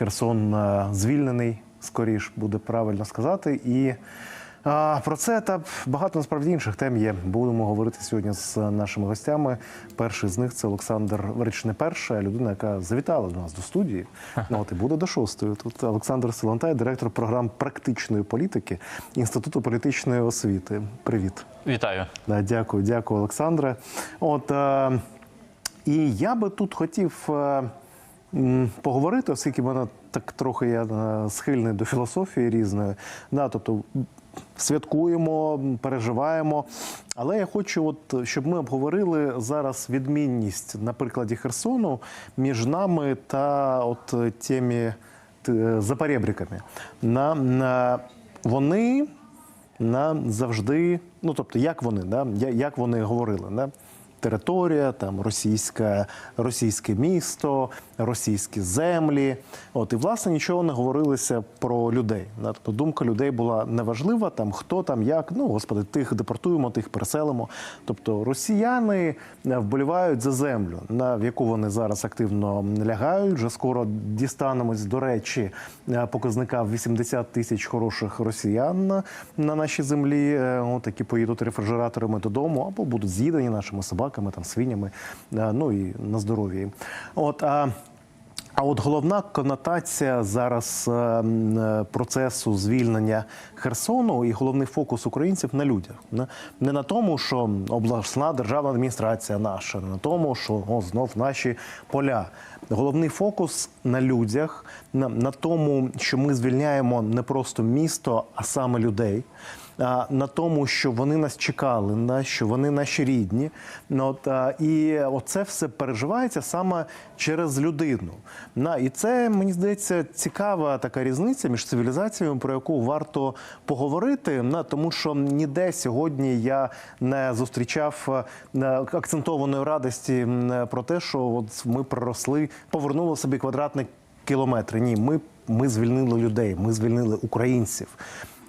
Херсон е, звільнений, скоріш буде правильно сказати. І а, про це та багато насправді інших тем є. Будемо говорити сьогодні з нашими гостями. Перший з них це Олександр Речне Перша, людина, яка завітала до нас до студії. Ну от і буде до шостої. Тут Олександр Силантай, директор програм практичної політики Інституту політичної освіти. Привіт. Вітаю. Да, дякую, дякую, Олександре. От е, і я би тут хотів е, поговорити, оскільки в мене так трохи я е, схильний до філософії різної. Да, тобто святкуємо, переживаємо. Але я хочу, от, щоб ми обговорили зараз відмінність на прикладі Херсону між нами та от е, тими т- запорєбриками. На, на, вони на завжди, ну тобто, як вони, да? як вони говорили, да? Територія, там російське, російське місто, російські землі. От і власне нічого не говорилося про людей. Тобто думка людей була неважлива, там хто там, як. Ну господи, тих депортуємо, тих переселимо. Тобто росіяни е, вболівають за землю, на в яку вони зараз активно лягають. Вже скоро дістанемось до речі е, показника в 80 тисяч хороших росіян на- на нашій землі. е, От які поїдуть рефрижераторами додому або будуть з'їдені нашими собаками, там свинями. Ну і на здоров'я. їм. От а. А от головна конотація зараз е, е, процесу звільнення Херсону і головний фокус українців на людях. Не на тому, що обласна державна адміністрація наша, не на тому, що о, знов наші поля. Головний фокус на людях, на, на тому, що ми звільняємо не просто місто, а саме людей. На тому, що вони нас чекали, на що вони наші рідні. Ну, От, і оце все переживається саме через людину. На, і це мені здається цікава така різниця між цивілізаціями, про яку варто поговорити. На, тому що ніде сьогодні я не зустрічав акцентованої радості про те, що от ми проросли, повернули собі квадратний кілометри. Ні, ми, ми звільнили людей, ми звільнили українців.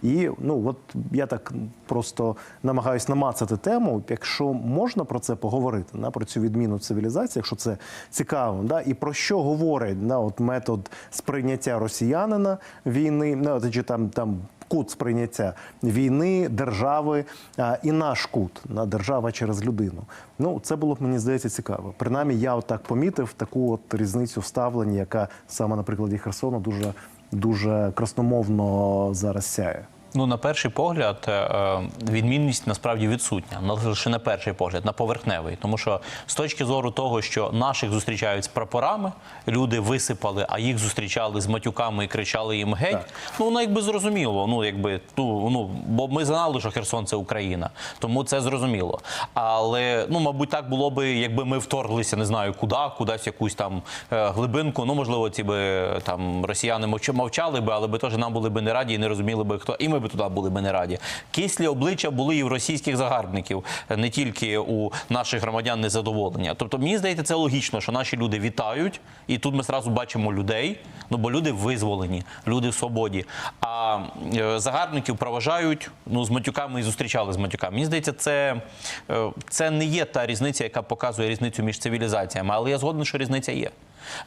І ну от я так просто намагаюсь намацати тему. Якщо можна про це поговорити, на про цю відміну цивілізації, якщо це цікаво, да і про що говорить да, от метод сприйняття росіянина війни, ну, от, чи там там. Кут сприйняття війни, держави а, і наш кут на держава через людину. Ну це було б мені здається цікаво. Принаймні, я отак помітив таку от різницю вставлення, яка саме на прикладі Херсону дуже дуже красномовно зараз сяє. Ну, на перший погляд, е, е, відмінність насправді відсутня. Лише на перший погляд, на поверхневий. Тому що з точки зору того, що наших зустрічають з прапорами, люди висипали, а їх зустрічали з матюками і кричали їм геть. Так. Ну, воно якби зрозуміло. Ну, якби ну, ну, бо ми знали, що Херсон це Україна, тому це зрозуміло. Але ну, мабуть, так було би, якби ми вторглися, не знаю, куди, кудись якусь там е, глибинку. Ну, можливо, ці би там росіяни мовч- мовчали би, але би теж нам були би не раді і не розуміли би хто. І ми би туди були би не раді. Кислі обличчя були і в російських загарбників, не тільки у наших громадян незадоволення. Тобто, мені здається, це логічно, що наші люди вітають, і тут ми зразу бачимо людей. Ну бо люди визволені, люди в свободі. А е, загарбників проважають ну з матюками і зустрічали з матюками. Мені здається, це, е, це не є та різниця, яка показує різницю між цивілізаціями, але я згоден, що різниця є.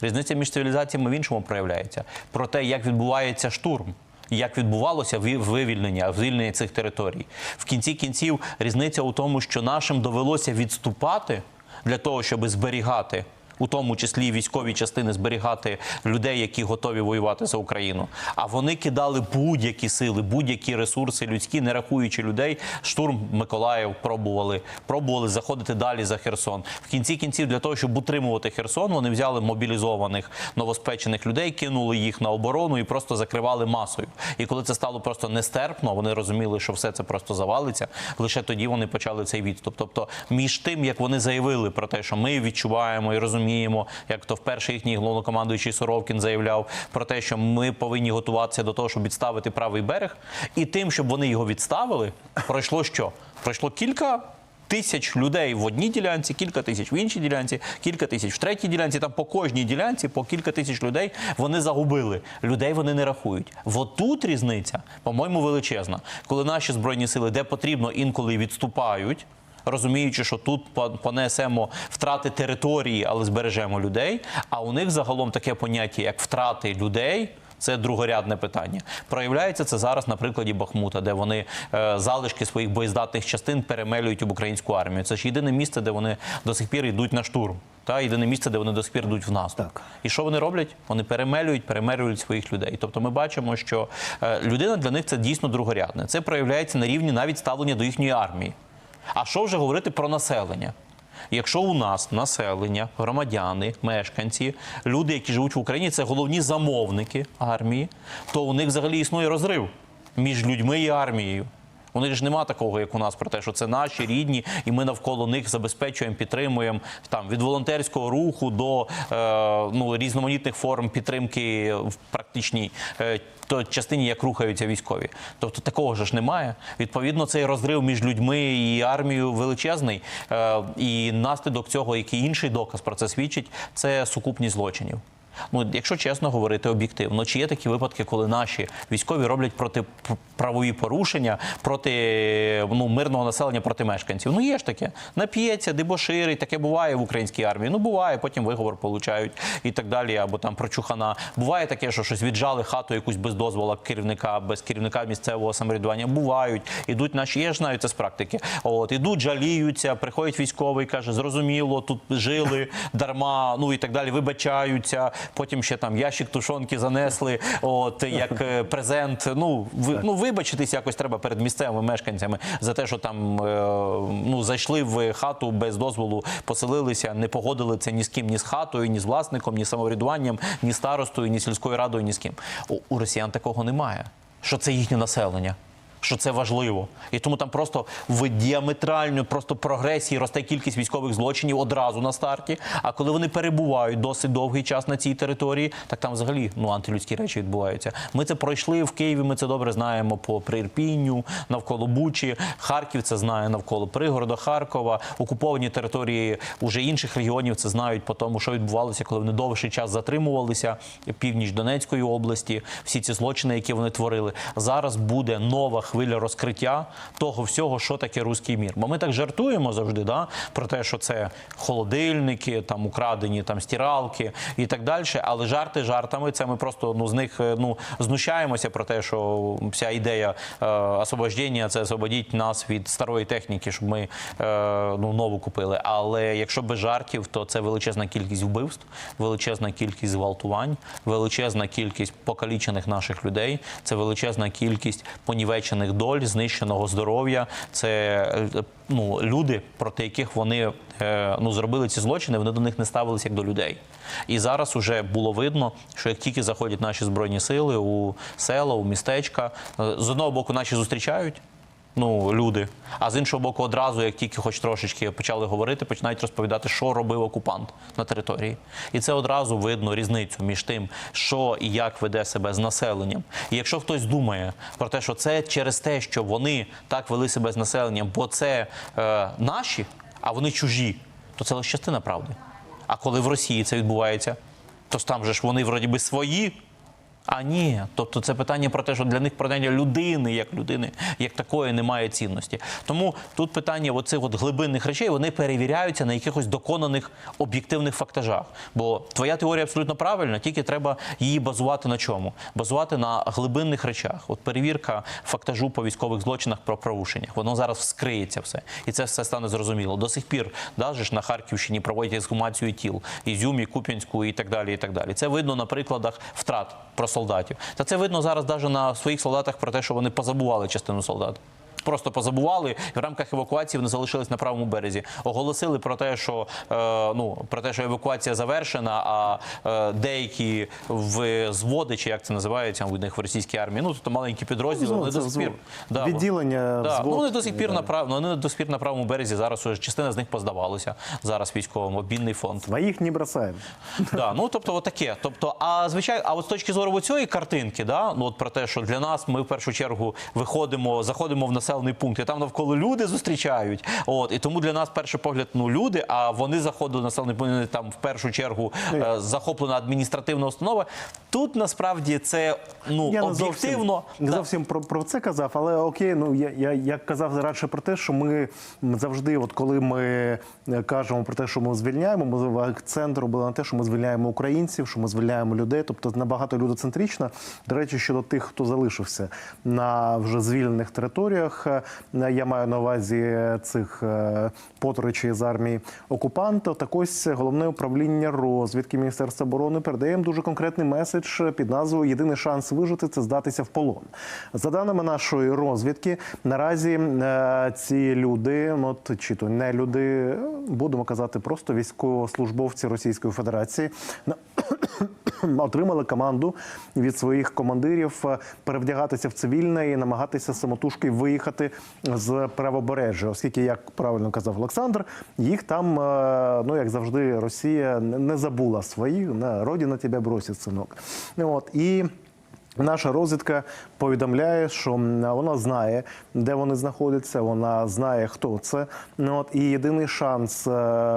Різниця між цивілізаціями в іншому проявляється про те, як відбувається штурм. Як відбувалося вивільнення, вивільнення, цих територій, в кінці кінців різниця у тому, що нашим довелося відступати для того, щоб зберігати у тому числі військові частини зберігати людей, які готові воювати за Україну. А вони кидали будь-які сили, будь-які ресурси людські, не рахуючи людей. Штурм Миколаїв пробували, пробували заходити далі за Херсон. В кінці кінців для того, щоб утримувати Херсон, вони взяли мобілізованих новоспечених людей, кинули їх на оборону і просто закривали масою. І коли це стало просто нестерпно, вони розуміли, що все це просто завалиться. Лише тоді вони почали цей відступ. Тобто, між тим, як вони заявили про те, що ми відчуваємо і розуміємо, як то вперше їхній головнокомандуючий Соровкін заявляв про те, що ми повинні готуватися до того, щоб відставити правий берег, і тим, щоб вони його відставили, пройшло що? Пройшло кілька. Тисяч людей в одній ділянці, кілька тисяч в іншій ділянці, кілька тисяч в третій ділянці. Там по кожній ділянці по кілька тисяч людей вони загубили. Людей вони не рахують. От тут різниця, по-моєму, величезна. Коли наші збройні сили, де потрібно, інколи відступають. Розуміючи, що тут понесемо втрати території, але збережемо людей. А у них загалом таке поняття, як втрати людей. Це другорядне питання. Проявляється це зараз на прикладі Бахмута, де вони е, залишки своїх боєздатних частин перемелюють в українську армію. Це ж єдине місце, де вони до сих пір йдуть на штурм. Та єдине місце, де вони до сих пір йдуть в наступ. Так. І що вони роблять? Вони перемелюють, перемелюють своїх людей. Тобто ми бачимо, що е, людина для них це дійсно другорядне. Це проявляється на рівні навіть ставлення до їхньої армії. А що вже говорити про населення? Якщо у нас населення, громадяни, мешканці, люди, які живуть в Україні, це головні замовники армії, то у них взагалі існує розрив між людьми і армією. Них ж нема такого, як у нас, про те, що це наші рідні, і ми навколо них забезпечуємо, підтримуємо там від волонтерського руху до е, ну, різноманітних форм підтримки в практичній е, то частині, як рухаються військові. Тобто такого ж немає. Відповідно, цей розрив між людьми і армією величезний. Е, і наслідок цього, який інший доказ про це свідчить, це сукупність злочинів. Ну, якщо чесно говорити об'єктивно, чи є такі випадки, коли наші військові роблять протиправові порушення проти ну, мирного населення, проти мешканців? Ну є ж таке. Нап'ється, дебоширить, таке буває в українській армії. Ну буває, потім виговор получають і так далі, або там прочухана. Буває таке, що щось віджали хату якусь без дозволу керівника, без керівника місцевого самоврядування. Бувають, ідуть наші, я ж знаю це з практики. От ідуть, жаліються, приходить військовий, каже, зрозуміло, тут жили дарма, ну і так далі, вибачаються. Потім ще там ящик тушонки занесли, от як е, презент. Ну ви ну вибачитись якось треба перед місцевими мешканцями за те, що там е, ну зайшли в хату без дозволу, поселилися, не погодили це ні з ким, ні з хатою, ні з власником, ні з самоврядуванням, ні старостою, ні сільською радою, ні з ким. У, у росіян такого немає. Що це їхнє населення що це важливо. І тому там просто в діаметральній просто прогресії росте кількість військових злочинів одразу на старті. А коли вони перебувають досить довгий час на цій території, так там взагалі ну антилюдські речі відбуваються. Ми це пройшли в Києві. Ми це добре знаємо по Прирпінню, навколо Бучі. Харків це знає навколо пригорода Харкова. Окуповані території уже інших регіонів це знають по тому, що відбувалося, коли вони довший час затримувалися. Північ Донецької області, всі ці злочини, які вони творили. Зараз буде нова хвиля розкриття того всього, що таке руський мір. Бо ми так жартуємо завжди, да, про те, що це холодильники, там украдені там стиралки і так далі. Але жарти жартами. Це ми просто ну з них е, ну знущаємося про те, що вся ідея е, освобождення це освободіть нас від старої техніки, щоб ми е, ну нову купили. Але якщо без жартів, то це величезна кількість вбивств, величезна кількість зґвалтувань, величезна кількість покалічених наших людей, це величезна кількість понівечених доль, знищеного здоров'я. Це е, ну люди, проти яких вони е, ну зробили ці злочини, вони до них не ставилися як до людей. І зараз уже було видно, що як тільки заходять наші збройні сили у села, у містечка, е, з одного боку наші зустрічають. Ну, люди. А з іншого боку, одразу, як тільки хоч трошечки почали говорити, починають розповідати, що робив окупант на території. І це одразу видно різницю між тим, що і як веде себе з населенням. І якщо хтось думає про те, що це через те, що вони так вели себе з населенням, бо це е, наші, а вони чужі, то це лише частина правди. А коли в Росії це відбувається, то там же ж вони вроді би свої. А ні, тобто це питання про те, що для них питання людини, як людини, як такої немає цінності. Тому тут питання оцих от глибинних речей вони перевіряються на якихось доконаних об'єктивних фактажах. Бо твоя теорія абсолютно правильна, тільки треба її базувати на чому? Базувати на глибинних речах. От перевірка фактажу по військових злочинах про порушеннях. Воно зараз вскриється все, і це все стане зрозуміло. До сих пір да, же ж на Харківщині проводять ексгумацію тіл, Ізюмі, Куп'янську і так далі. І так далі. Це видно на прикладах втрат про солдатів. Та це видно зараз навіть на своїх солдатах про те, що вони позабували частину солдат. Просто позабували в рамках евакуації вони залишились на правому березі. Оголосили про те, що е, ну про те, що евакуація завершена, а е, деякі в зводи, чи як це називається у них в російській армії, ну тобто маленькі підрозділи, Ну, вони до сих пір взвод. Відділення, Да, взвод ну, вони до сих пір на прав... ну, вони до сих пір на правому березі. Зараз уже частина з них поздавалося зараз військовим обмінний фонд. Своїх не бросаємо. Да, ну тобто, отаке. Тобто, а звичайно, а от з точки зору цієї картинки, да, ну от про те, що для нас ми в першу чергу виходимо, заходимо в населення. Населений пункт, і там навколо люди зустрічають. От і тому для нас перший погляд ну люди. А вони заходили в населений пункт вони там в першу чергу е, захоплена адміністративна установа. Тут насправді це ну Я об'єктивно. зовсім, не зовсім про, про це казав, але окей, ну я, я, я казав радше про те, що ми завжди, от коли ми е, кажемо про те, що ми звільняємо, ми акцент робили на те, що ми звільняємо українців, що ми звільняємо людей, тобто набагато людоцентрично. До речі, щодо тих, хто залишився на вже звільнених територіях, е, я маю на увазі цих е, з армії окупанта. Так ось головне управління розвідки Міністерства оборони передає дуже конкретний меседж під назвою Єдиний шанс вижити це здатися в полон. За даними нашої розвідки, наразі е, ці люди, от чи то не люди, е, будемо казати, просто військовослужбовці Російської Федерації. Отримали команду від своїх командирів е, перевдягатися в цивільне і намагатися самотужки виїхати з правобережжя, оскільки, як правильно казав Олександр, їх там, е, ну як завжди, Росія не забула свої на родина тебе бросить, синок. От і. Наша розвідка повідомляє, що вона знає, де вони знаходяться. Вона знає, хто це. Ну, От і єдиний шанс е,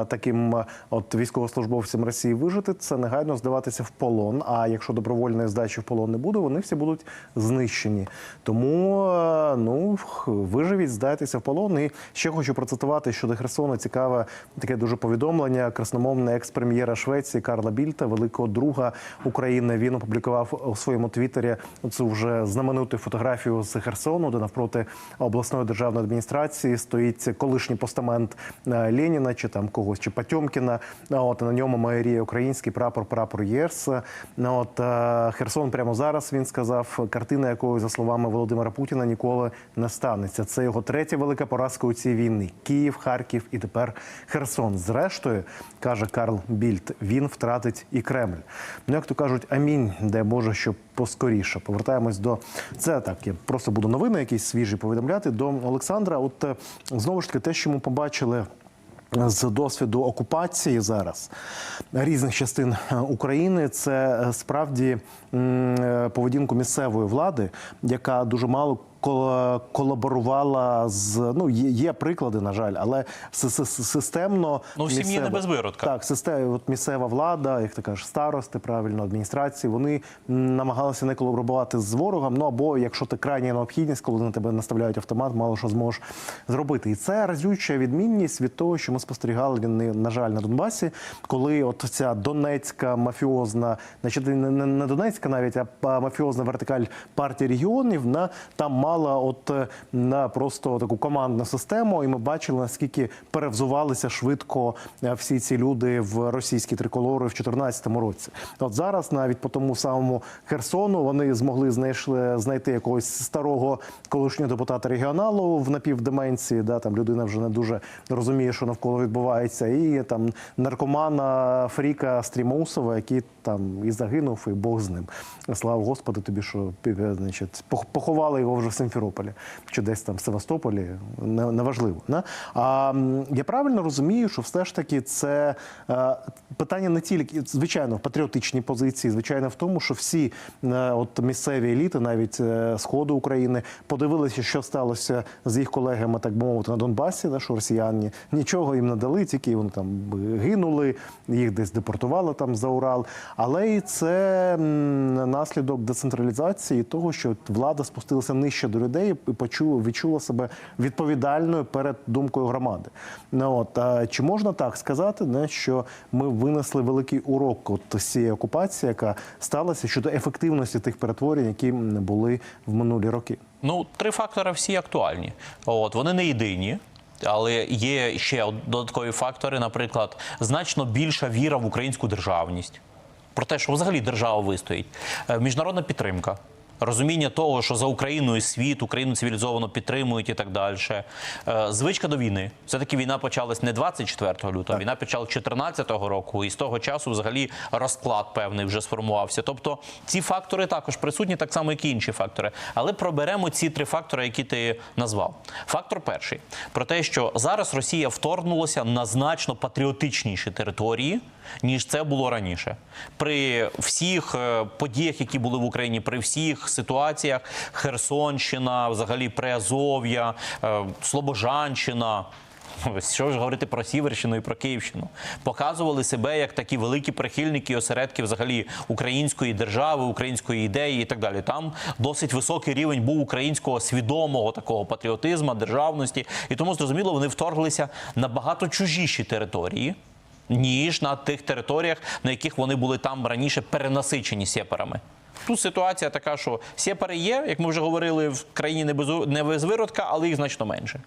таким от військовослужбовцям Росії вижити це негайно здаватися в полон. А якщо добровольної здачі в полон не буде, вони всі будуть знищені. Тому е, ну виживіть, здайтеся в полон. І ще хочу процитувати щодо Херсону. Цікаве таке дуже повідомлення. Красномовне екс-прем'єра Швеції Карла Більта, великого друга України. Він опублікував у своєму твіттері цю вже знамениту фотографію з Херсону, де навпроти обласної державної адміністрації стоїть колишній постамент е, Леніна чи там когось, чи Потьомкіна. А От на ньому майоріє український прапор, прапор. Ну, От е, Херсон прямо зараз він сказав, картина якої, за словами Володимира Путіна, ніколи не станеться. Це його третя велика поразка у цій війні. Київ, Харків і тепер Херсон. Зрештою, каже Карл Більд, він втратить і Кремль. Ну, як то кажуть, амінь, дай Боже, щоб поскоріше. Повертаємось до це. Так я просто буду новини якісь свіжі повідомляти до Олександра. От е, знову ж таки, те, що ми побачили. З досвіду окупації зараз різних частин е, України це е, справді е, поведінку місцевої влади, яка дуже мало колаборувала з ну є, приклади, на жаль, але си- си- системно Ну, в сім'ї не без виродка. Так, система, от місцева влада, як ти кажеш, старости, правильно, адміністрації, вони намагалися не колаборувати з ворогом. Ну або якщо ти крайня необхідність, коли на тебе наставляють автомат, мало що зможеш зробити. І це разюча відмінність від того, що ми спостерігали на жаль на Донбасі, коли от ця донецька мафіозна, значить не, не, не донецька навіть, а мафіозна вертикаль партії регіонів на там мала от е, на просто таку командну систему, і ми бачили наскільки перевзувалися швидко е, всі ці люди в російські триколори в 2014 році. От зараз навіть по тому самому Херсону вони змогли знайшли знайти якогось старого колишнього депутата регіоналу в напівдеменції. Да, там людина вже не дуже розуміє, що навколо відбувається, і там наркомана Фріка Стрімоусова, який там і загинув, і Бог з ним. Слава Господу, тобі, що пі- значить, поховали його вже Симферополі чи десь там в Севастополі. Не- Неважливо. Не? А я правильно розумію, що все ж таки це е, питання не тільки звичайно в патріотичній позиції, звичайно, в тому, що всі е, от місцеві еліти, навіть е, сходу України, подивилися, що сталося з їх колегами, так би мовити, на Донбасі, що росіяни нічого їм не дали, тільки вони там гинули, їх десь депортували там за Урал. Але і це наслідок децентралізації, того, що влада спустилася нижче до людей і почула, відчула себе відповідальною перед думкою громади. Ну, от, чи можна так сказати, не, що ми винесли великий урок от цієї окупації, яка сталася щодо ефективності тих перетворень, які були в минулі роки? Ну, три фактори всі актуальні. От вони не єдині. Але є ще додаткові фактори, наприклад, значно більша віра в українську державність, про те, що взагалі держава вистоїть, Е, міжнародна підтримка. Розуміння того, що за Україною світ, Україну цивілізовано підтримують і так далі. Е, Звичка до війни. Все-таки війна почалась не 24 лютого, війна почалась 14 року, і з того часу взагалі розклад певний вже сформувався. Тобто ці фактори також присутні, так само, як і інші фактори. Але проберемо ці три фактори, які ти назвав. Фактор перший про те, що зараз Росія вторгнулася на значно патріотичніші території. Ніж це було раніше, при всіх е, подіях, які були в Україні, при всіх ситуаціях Херсонщина, взагалі Приазов'я, е, Слобожанщина. Що ж говорити про Сіверщину і про Київщину? Показували себе як такі великі прихильники і осередки взагалі української держави, української ідеї і так далі. Там досить високий рівень був українського свідомого такого патріотизму, державності. І тому зрозуміло, вони вторглися на багато чужіші території. Ніж на тих територіях, на яких вони були там раніше перенасичені сепарами. Тут ситуація така, що сепари є, як ми вже говорили, в країні не без виродка, але їх значно менше.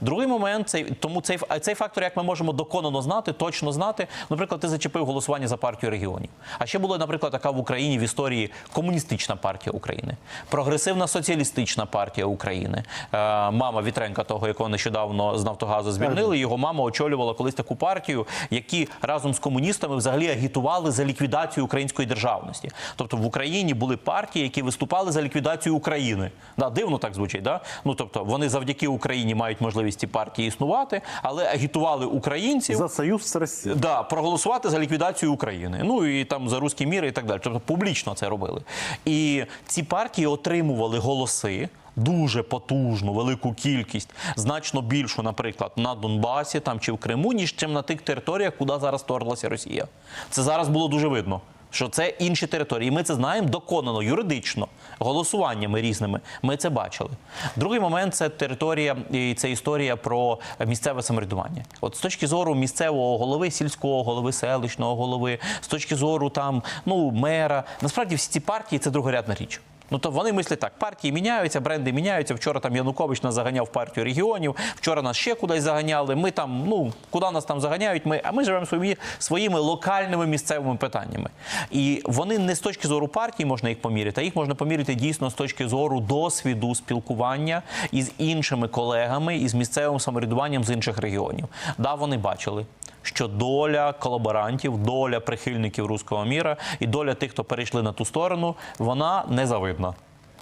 Другий момент, цей, тому цей, цей фактор, як ми можемо доконано знати, точно знати. Наприклад, ти зачепив голосування за партію регіонів. А ще була, наприклад, така в Україні в історії комуністична партія України, прогресивна соціалістична партія України. Е, мама Вітренка, того, якого нещодавно з Нафтогазу звільнили, його мама очолювала колись таку партію, які разом з комуністами взагалі агітували за ліквідацію української державності. Тобто в Україні були партії, які виступали за ліквідацію України. Да, дивно так звучить. Да? Ну тобто вони завдяки Україні мають можливість ці партії існувати, але агітували українців. За союз з Росією. Да, проголосувати за ліквідацію України. Ну і там за руський мір і так далі. Тобто публічно це робили. І ці партії отримували голоси. Дуже потужну, велику кількість, значно більшу, наприклад, на Донбасі там чи в Криму, ніж чим на тих територіях, куди зараз вторглася Росія. Це зараз було дуже видно. Що це інші території, І ми це знаємо доконано юридично голосуваннями різними. Ми це бачили. Другий момент це територія і це історія про місцеве самоврядування. От з точки зору місцевого голови, сільського голови, селищного голови, з точки зору там ну мера, насправді всі ці партії це другорядна річ. Ну то вони мислять так: партії міняються, бренди міняються. Вчора там Янукович нас заганяв партію регіонів. Вчора нас ще кудись заганяли. Ми там, ну куди нас там заганяють? Ми а ми живемо свої, своїми локальними місцевими питаннями. І вони не з точки зору партії можна їх поміряти, а їх можна поміряти дійсно з точки зору досвіду спілкування із іншими колегами із місцевим самоврядуванням з інших регіонів. Да, вони бачили що доля колаборантів, доля прихильників руського міра і доля тих, хто перейшли на ту сторону, вона незавидна.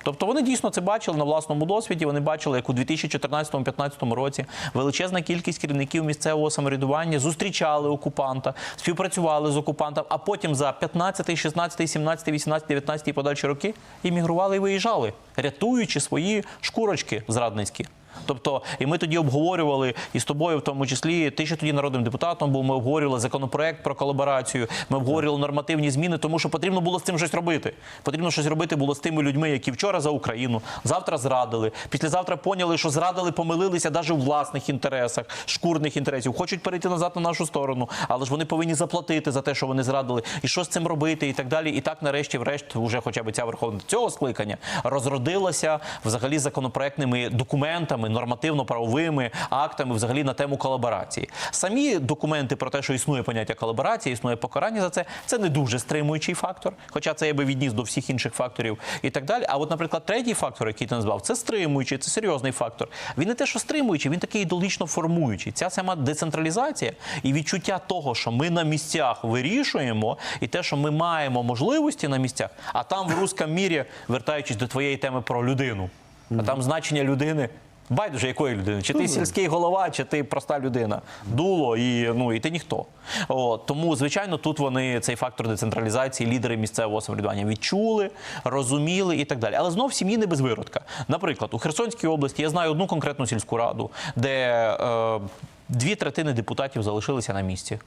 Тобто вони дійсно це бачили на власному досвіді. Вони бачили, як у 2014-2015 році величезна кількість керівників місцевого самоврядування зустрічали окупанта, співпрацювали з окупантом, а потім за 15, 16, 17, 18, 19 і подальші роки іммігрували і виїжджали, рятуючи свої шкурочки зрадницькі. Тобто, і ми тоді обговорювали і з тобою, в тому числі, ти ще тоді народним депутатом був. Ми обговорювали законопроект про колаборацію. Ми обговорювали нормативні зміни, тому що потрібно було з цим щось робити. Потрібно щось робити було з тими людьми, які вчора за Україну, завтра зрадили. Післязавтра поняли, що зрадили, помилилися навіть у власних інтересах, шкурних інтересів. Хочуть перейти назад на нашу сторону, але ж вони повинні заплатити за те, що вони зрадили, і що з цим робити, і так далі. І так, нарешті, врешті, вже хоча б ця верховна цього скликання розродилася взагалі законопроектними документами, нормативно-правовими актами, взагалі на тему колаборації. Самі документи про те, що існує поняття колаборації, існує покарання за це. Це не дуже стримуючий фактор, хоча це я би відніс до всіх інших факторів і так далі. А от, наприклад, третій фактор, який ти назвав, це стримуючий, це серйозний фактор. Він не те, що стримуючий, він такий ідеологічно формуючий. Ця сама децентралізація і відчуття того, що ми на місцях вирішуємо, і те, що ми маємо можливості на місцях, а там в русскому мірі, вертаючись до твоєї теми про людину, а там значення людини. Байдуже якої людини, чи ти сільський голова, чи ти проста людина, дуло і ну і ти ніхто. О, тому, звичайно, тут вони цей фактор децентралізації, лідери місцевого самоврядування відчули, розуміли і так далі. Але знов сім'ї не без виродка. Наприклад, у Херсонській області я знаю одну конкретну сільську раду, де е, дві третини депутатів залишилися на місці.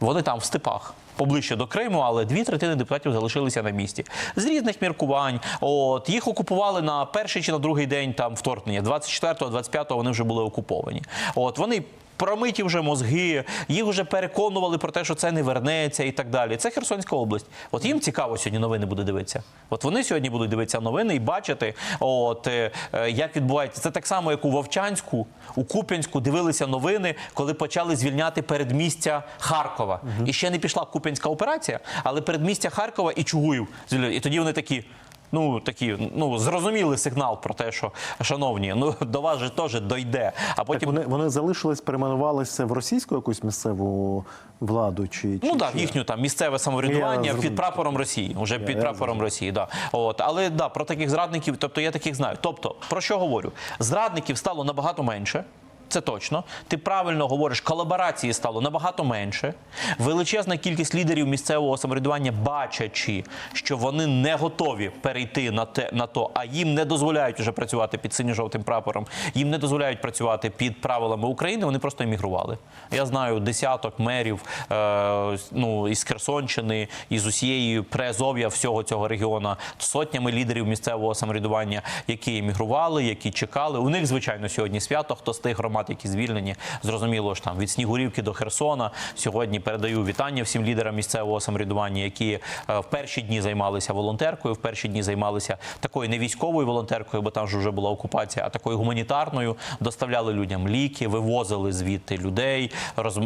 Вони там в степах. Поближче до Криму, але дві третини депутатів залишилися на місці з різних міркувань. От їх окупували на перший чи на другий день там вторгнення. 24-го, 25-го вони вже були окуповані. От вони. Промиті вже мозги, їх вже переконували про те, що це не вернеться і так далі. Це Херсонська область. От їм цікаво сьогодні новини буде дивитися. От вони сьогодні будуть дивитися новини і бачити, от е, е, як відбувається. Це так само, як у Вовчанську, у Куп'янську дивилися новини, коли почали звільняти передмістя Харкова. І ще не пішла Куп'янська операція, але передмістя Харкова і Чугуїв. І тоді вони такі. Ну такі, ну зрозуміли сигнал про те, що шановні, ну до вас же теж дойде. А Так вони, вони залишились, перейменувалися в російську якусь місцеву владу чи, Ну чи так, чи- їхню там місцеве самоврядування зрозумів. під прапором Росії. Уже під я прапором Росії, да. От але да, про таких зрадників, тобто я таких знаю. Тобто, про що говорю? Зрадників стало набагато менше. Це точно. Ти правильно говориш, колаборації стало набагато менше. Величезна кількість лідерів місцевого самоврядування, бачачи, що вони не готові перейти на те на то, а їм не дозволяють вже працювати під синьо-жовтим прапором, їм не дозволяють працювати під правилами України. Вони просто емігрували. Я знаю десяток мерів е, ну, із Херсонщини, із усієї презов'я всього цього регіону, сотнями лідерів місцевого самоврядування, які емігрували, які чекали. У них, звичайно, сьогодні свято. Хто з тих громад, які звільнені, зрозуміло ж там від Снігурівки до Херсона. Сьогодні передаю вітання всім лідерам місцевого самоврядування, які е, в перші дні займалися волонтеркою, в перші дні займалися такою не військовою волонтеркою, бо там ж вже була окупація, а такою гуманітарною. Доставляли людям ліки, вивозили звідти людей, роз...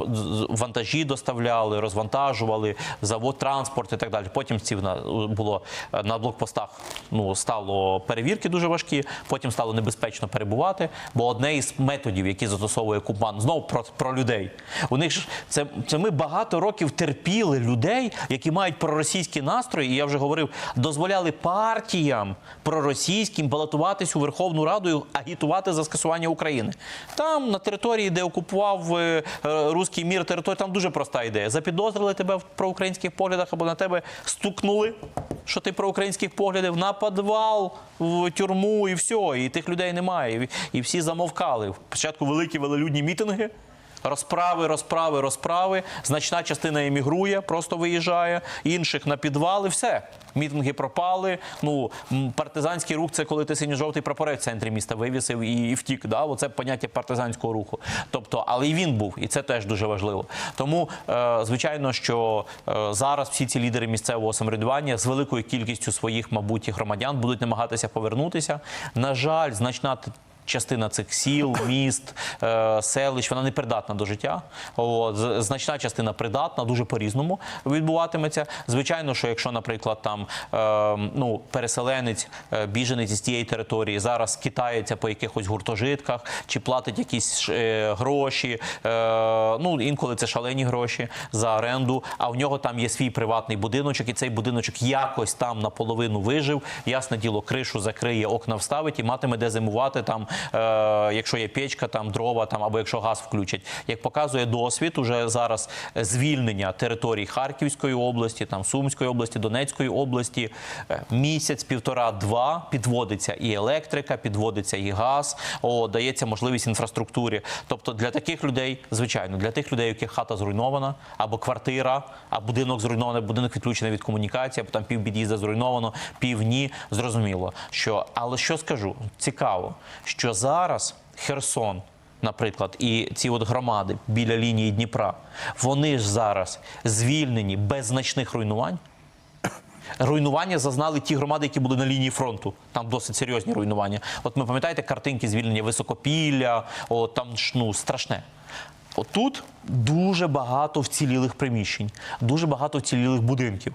вантажі доставляли, розвантажували, завод, транспорт і так далі. Потім ці було е, на блокпостах. Ну стало перевірки дуже важкі. Потім стало небезпечно перебувати. Бо одне із методів, які застосовує окупант, знову про, про людей. У них ж це, це ми багато років терпіли людей, які мають проросійські настрої. І я вже говорив, дозволяли партіям проросійським балотуватись у Верховну Раду і агітувати за скасування України. Там на території, де окупував е, е, руський мір, територію, там дуже проста ідея. Запідозрили тебе в проукраїнських поглядах або на тебе стукнули, що ти про українських поглядів на підвал, в тюрму і все. І тих людей немає. І, всі замовкали. Спочатку великі велелюдні мітинги. Розправи, розправи, розправи. Значна частина емігрує, просто виїжджає, інших на підвали. Все. Мітинги пропали. Ну, партизанський рух це коли ти синьо-жовтий прапорець в центрі міста вивісив і, і втік. Да? Оце поняття партизанського руху. Тобто, але і він був, і це теж дуже важливо. Тому, е, звичайно, що е, зараз всі ці лідери місцевого самоврядування з великою кількістю своїх, мабуть, громадян будуть намагатися повернутися. На жаль, значна частина цих сіл, міст, е, селищ, вона не придатна до життя. От, значна частина придатна, дуже по-різному відбуватиметься. Звичайно, що якщо, наприклад, там е, ну, переселенець, е, біженець із тієї території зараз китається по якихось гуртожитках чи платить якісь гроші, ну інколи це шалені гроші за оренду, а в нього там є свій приватний будиночок, і цей будиночок якось там наполовину вижив. Ясне діло, кришу закриє, окна вставить і матиме де зимувати там, якщо є печка, там дрова, там або якщо газ включать. Як показує досвід, уже зараз звільнення територій Харківської області, там Сумської області, Донецької області, е, місяць, півтора-два підводиться і електрика, підводиться і газ, о, дається можливість інфраструктурі. Тобто для таких людей, звичайно, для тих людей, яких хата зруйнована, або квартира, а будинок зруйнований, будинок відключений від комунікації, або там пів під'їзда зруйновано, пів ні. Зрозуміло, що але що скажу, цікаво, що зараз Херсон. Наприклад, і ці от громади біля лінії Дніпра, вони ж зараз звільнені без значних руйнувань. Руйнування зазнали ті громади, які були на лінії фронту. Там досить серйозні руйнування. От ми пам'ятаєте картинки звільнення високопілля, от там ну, страшне. Отут дуже багато вцілілих приміщень, дуже багато вцілілих будинків.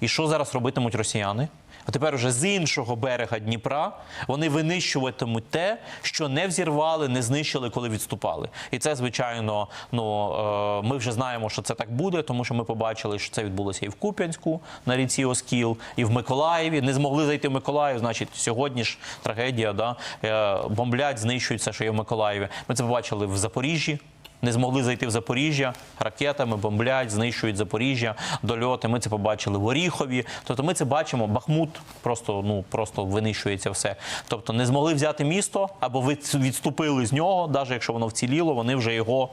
І що зараз робитимуть росіяни? А тепер уже з іншого берега Дніпра вони винищуватимуть те, що не взірвали, не знищили, коли відступали. І це, звичайно, ну е, ми вже знаємо, що це так буде, тому що ми побачили, що це відбулося і в Куп'янську на ріці Оскіл, і в Миколаєві. Не змогли зайти в Миколаїв. Значить, сьогодні ж трагедія, да Е, бомблять, знищують все, що є в Миколаєві. Ми це побачили в Запоріжжі не змогли зайти в Запоріжжя ракетами, бомблять, знищують Запоріжжя, дольоти. Ми це побачили в Оріхові. Тобто ми це бачимо. Бахмут просто ну просто винищується все. Тобто не змогли взяти місто або від- відступили з нього, навіть якщо воно вціліло, вони вже його.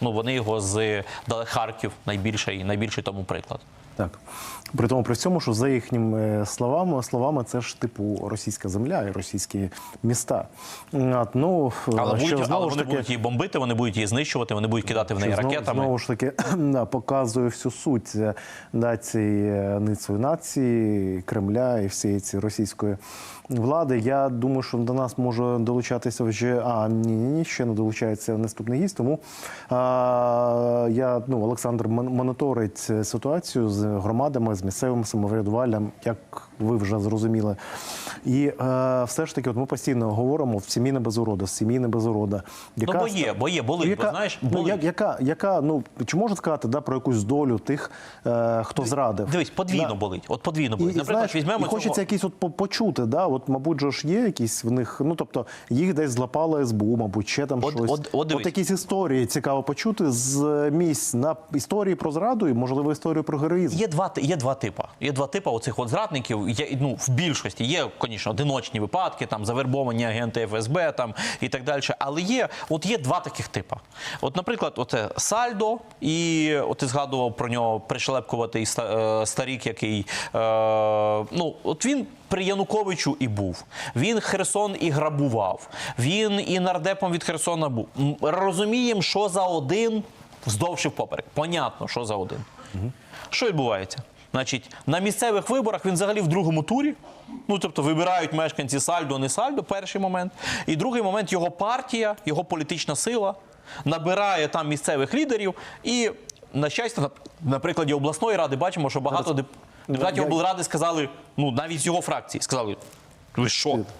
Ну вони його з Харків найбільший, найбільший тому приклад. Так. При тому при всьому, що за їхніми словами, словами, це ж типу російська земля і російські міста. От, ну, Але, що будуть, але вони таки, будуть її бомбити, вони будуть її знищувати, вони будуть кидати в неї що знову, ракетами. знову ж таки да, показує всю суть е, да, цієї е, нації, Кремля і всієї цієї російської влади. Я думаю, що до нас може долучатися вже. А ні, ні, ні, ще не долучається наступний гість. Тому а, я ну Олександр мон- моніторить ситуацію з громадами, з місцевим самоврядуванням, як ви вже зрозуміли. І е, все ж таки, от ми постійно говоримо в сім'ї не без урода, сім'ї без урода. Ну, бо є, бо є, болить, бо, яка, знаєш, ну, болить. як- яка, яка, ну, чи можна сказати да, про якусь долю тих, е, хто зрадив? Дивись, подвійно Да. болить. От подвійно болить. і, Наприклад, знаєш, візьмемо і хочеться цього... якісь от почути, да? от, мабуть, же ж є якісь в них, ну тобто їх десь злапало СБУ, мабуть, ще там От- щось. от- от дивись. якісь історії цікаво почути з місць на історії про зраду і, можливо, історію про героїзм. Є два, є два типи. Є два типи оцих от зрадників. Є, ну, в більшості є, звісно, одиночні випадки, там завербовані агенти ФСБ там, і так далі. Але є, от є два таких типи. От, наприклад, оце Сальдо, і от ти згадував про нього пришелепкуватий е, старік, який е, ну, от він. При Януковичу і був. Він Херсон і грабував. Він і нардепом від Херсона був. Розуміємо, що за один вздовж і впоперек. Понятно, що за один. Що відбувається? Значить, на місцевих виборах він взагалі в другому турі. Ну, тобто вибирають мешканці Сальдо, не Сальдо, перший момент. І другий момент його партія, його політична сила набирає там місцевих лідерів. І, на щастя, на, прикладі обласної ради бачимо, що багато деп- депутатів облради сказали, ну навіть з його фракції сказали. Ви що?